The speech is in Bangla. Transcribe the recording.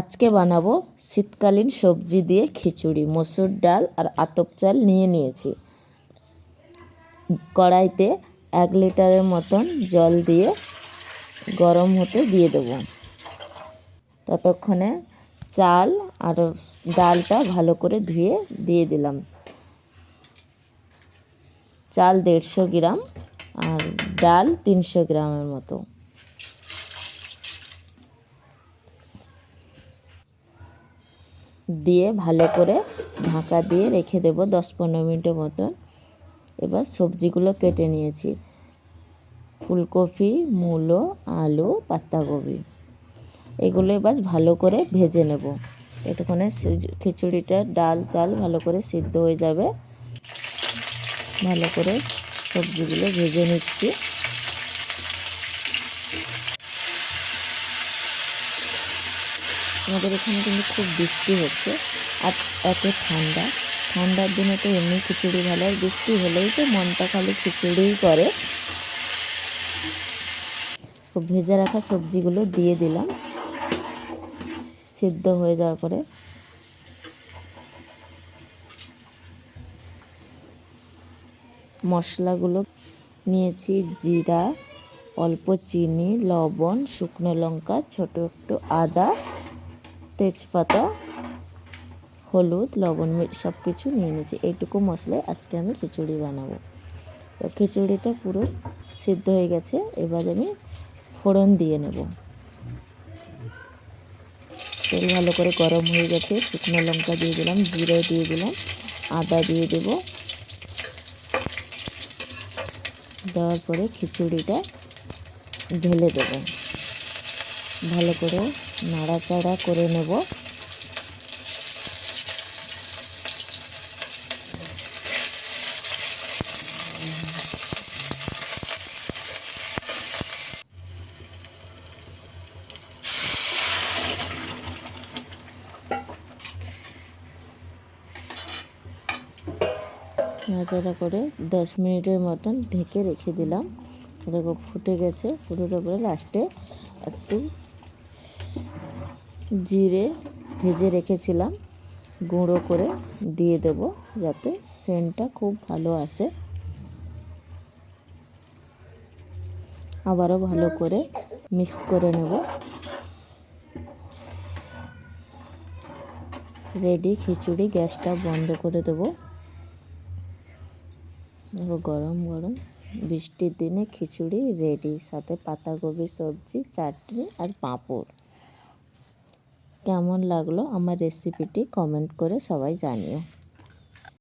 আজকে বানাবো শীতকালীন সবজি দিয়ে খিচুড়ি, মসুর ডাল আর আতপ চাল নিয়ে নিয়েছি। কড়াইতে এক লিটারের মতন জল দিয়ে গরম হতে দিয়ে দেবো। ততক্ষণে চাল আর ডালটা ভালো করে ধুয়ে দিয়ে দিলাম। চাল দেড়শো গ্রাম আর ডাল তিনশো গ্রামের মতো। দিয়ে ভালো করে ঢাকা দিয়ে রেখে দেবো দশ পনেরো মিনিটের মতন। এবার সবজিগুলো কেটে নিয়েছি। ফুলকপি, মূলো, আলু, পাতাকপি। এগুলো এবার ভালো করে ভেজে নেব। এতক্ষণে খিচুড়িটা ডাল চাল ভালো করে সিদ্ধ হয়ে যাবে। ভালো করে সবজিগুলো ভেজে নিচ্ছি। আমাদের এখানে কিন্তু খুব বৃষ্টি হচ্ছে আর এত ঠান্ডা। ঠান্ডার দিনে তো এমনি খিচুড়ি ভালো, আর বৃষ্টি হলেই তো মনটা খালি খিচুড়িই করে। ভেজে রাখা সবজিগুলো দিয়ে দিলাম। সিদ্ধ হয়ে যাওয়ার পরে মশলাগুলো নিয়েছি জিরা, অল্প চিনি, লবণ, শুকনো লঙ্কা, ছোটো একটু আদা তেজপাতা, হলুদ, লবণ সব কিছু নিয়ে নিয়েছি। এইটুকু মশলায় আজকে আমি খিচুড়ি বানাবো। তো খিচুড়িটা পুরো সিদ্ধ হয়ে গেছে। এবার আমি ফোড়ন দিয়ে নেব। তেল ভালো করে গরম হয়ে গেছে। শুকনো লঙ্কা দিয়ে দিলাম, জিরে দিয়ে দিলাম, আদা দিয়ে দেব। দেওয়ার পরে খিচুড়িটা ঢেলে দেব। ভালো করে নাড়াচাড়া করে নেব। নাড়াচাড়া করে দশ মিনিটের মতন ঢেকে রেখে দিলাম। দেখো ফুটে গেছে ফুটোর উপরে লাস্টে একটু জিরে ভেজে রেখেছিলাম। গুঁড়ো করে দিয়ে দেব যাতে সেন্টটা খুব ভালো আসে। আবারও ভালো করে মিক্স করে নেব। রেডি খিচুড়ি, গ্যাসটা বন্ধ করে দেবো। দেখো গরম গরম বৃষ্টির দিনে খিচুড়ি রেডি। সাথে পাতাকপি, সবজি, চাটনি আর পাঁপড়। কেমন লাগল আমার রেসিপিটি কমেন্ট করে সবাই জানিও।